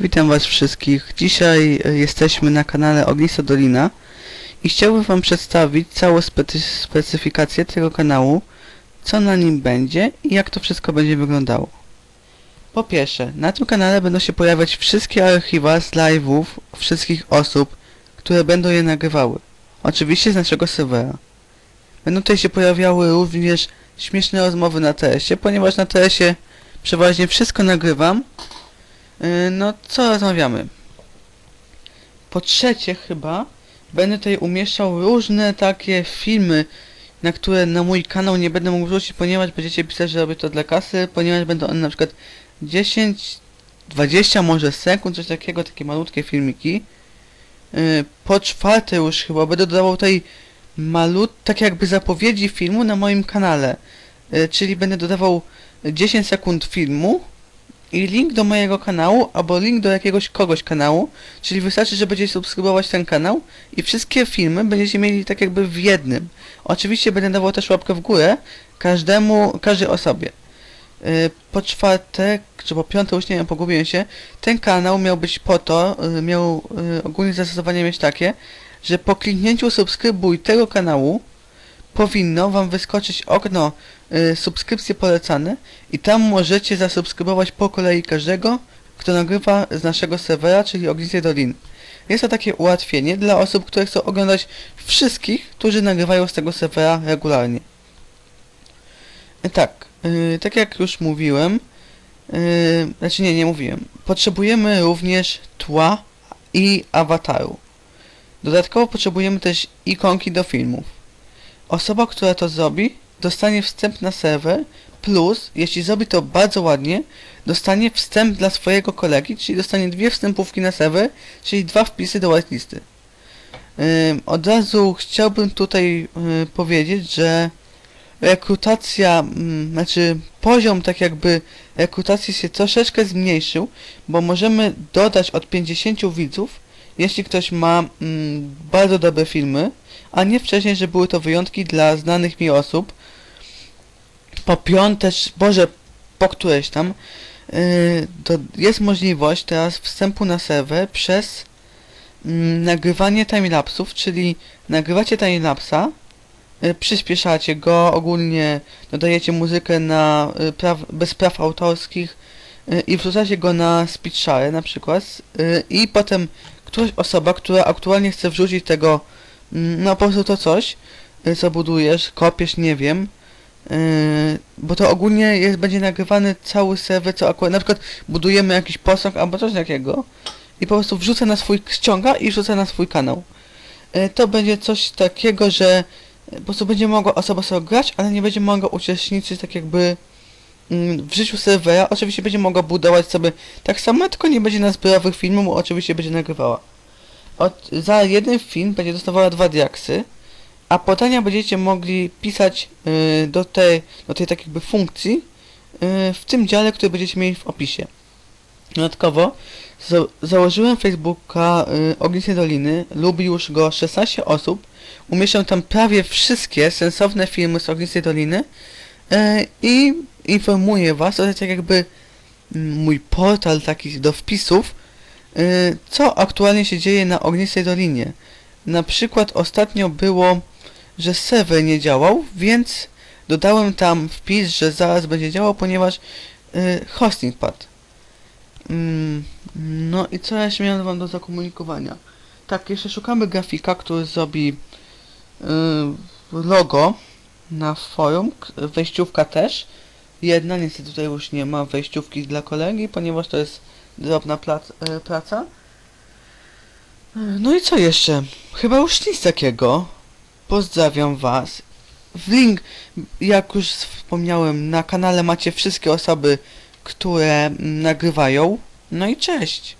Witam was wszystkich. Dzisiaj e, jesteśmy na kanale Ognista Dolina i chciałbym wam przedstawić całą specy specyfikację tego kanału, co na nim będzie i jak to wszystko będzie wyglądało. Po pierwsze, na tym kanale będą się pojawiać wszystkie archiwa z live'ów wszystkich osób, które będą je nagrywały. Oczywiście z naszego serwera. Będą tutaj się pojawiały również śmieszne rozmowy na TS-ie, ponieważ na TS-ie przeważnie wszystko nagrywam, No, co rozmawiamy? Po trzecie chyba, będę tutaj umieszczał różne takie filmy, na które na mój kanał nie będę mógł wrzucić, ponieważ będziecie pisać, że robię to dla kasy, ponieważ będą one na przykład 10, 20 może sekund, coś takiego, takie malutkie filmiki. Yy, Po czwarte już chyba będę dodawał tutaj malut, tak jakby zapowiedzi filmu na moim kanale. Yy, Czyli będę dodawał 10 sekund filmu, i link do mojego kanału, albo link do jakiegoś kogoś kanału, czyli wystarczy, że będziecie subskrybować ten kanał i wszystkie filmy będziecie mieli tak jakby w jednym. Oczywiście będę dawał też łapkę w górę każdemu, każdej osobie. Yy, po czwarte, czy po piąte, już nie wiem, pogubiłem się, ten kanał miał być po to, yy, miał yy, ogólnie zastosowanie mieć takie, że po kliknięciu subskrybuj tego kanału powinno wam wyskoczyć okno y, subskrypcje polecane i tam możecie zasubskrybować po kolei każdego, kto nagrywa z naszego serwera, czyli Ognisy Dolin. Jest to takie ułatwienie dla osób, które chcą oglądać wszystkich, którzy nagrywają z tego serwera regularnie. Y, Tak, y, tak jak już mówiłem, y, znaczy nie, nie mówiłem, potrzebujemy również tła i awataru. Dodatkowo potrzebujemy też ikonki do filmów. Osoba, która to zrobi, dostanie wstęp na serwer, plus, jeśli zrobi to bardzo ładnie, dostanie wstęp dla swojego kolegi, czyli dostanie dwie wstępówki na serwer, czyli dwa wpisy do whitelisty. Ym, od razu chciałbym tutaj y, powiedzieć, że rekrutacja, mm, znaczy poziom tak jakby rekrutacji się troszeczkę zmniejszył, bo możemy dodać od 50 widzów, jeśli ktoś ma mm, bardzo dobre filmy, a nie wcześniej, że były to wyjątki dla znanych mi osób. Po piąte, Boże, po któreś tam, yy, jest możliwość teraz wstępu na serwer przez mm, nagrywanie timelapsów, czyli nagrywacie timelapsa, yy, przyspieszacie go, ogólnie dodajecie muzykę na, yy, praw, bez praw autorskich yy, i wrzucacie go na Speedshare na przykład yy, i potem któraś osoba, która aktualnie chce wrzucić tego Mm, No po prostu to coś, y, co budujesz, kopiesz, nie wiem. Yy, bo to ogólnie jest, będzie nagrywany cały serwer, co akurat, na przykład budujemy jakiś posąg albo coś takiego i po prostu wrzucę na swój, ściąga i wrzucę na swój kanał. Yy, to będzie coś takiego, że po prostu będzie mogła osoba sobie grać, ale nie będzie mogła uczestniczyć tak jakby w życiu serwera. Oczywiście będzie mogła budować sobie tak samo, tylko nie będzie na zbiorowych filmów, oczywiście będzie nagrywała. Od, za jeden film będzie dostawała dwa diaksy, a pytania będziecie mogli pisać y, do, tej, do tej tak jakby funkcji y, w tym dziale, który będziecie mieli w opisie. Dodatkowo za, założyłem Facebooka y, Ognisnej Doliny, lubi już go 16 osób, umieszczam tam prawie wszystkie sensowne filmy z Ognistej Doliny y, i informuję was, to jest tak jakby mm, mój portal taki do wpisów, y, co aktualnie się dzieje na Ognistej Dolinie. Na przykład ostatnio było, że serwer nie działał, więc dodałem tam wpis, że zaraz będzie działał, ponieważ y, hosting padł. Mm, no i co ja jeszcze miałem wam do zakomunikowania? Tak, jeszcze szukamy grafika, który zrobi y, logo na forum, wejściówka też. Jedna, niestety tutaj już nie ma wejściówki dla kolegi, ponieważ to jest drobna plac, e, praca. E, No i co jeszcze? Chyba już nic takiego. Pozdrawiam was. W link, jak już wspomniałem, na kanale macie wszystkie osoby, które mm, nagrywają. No i cześć.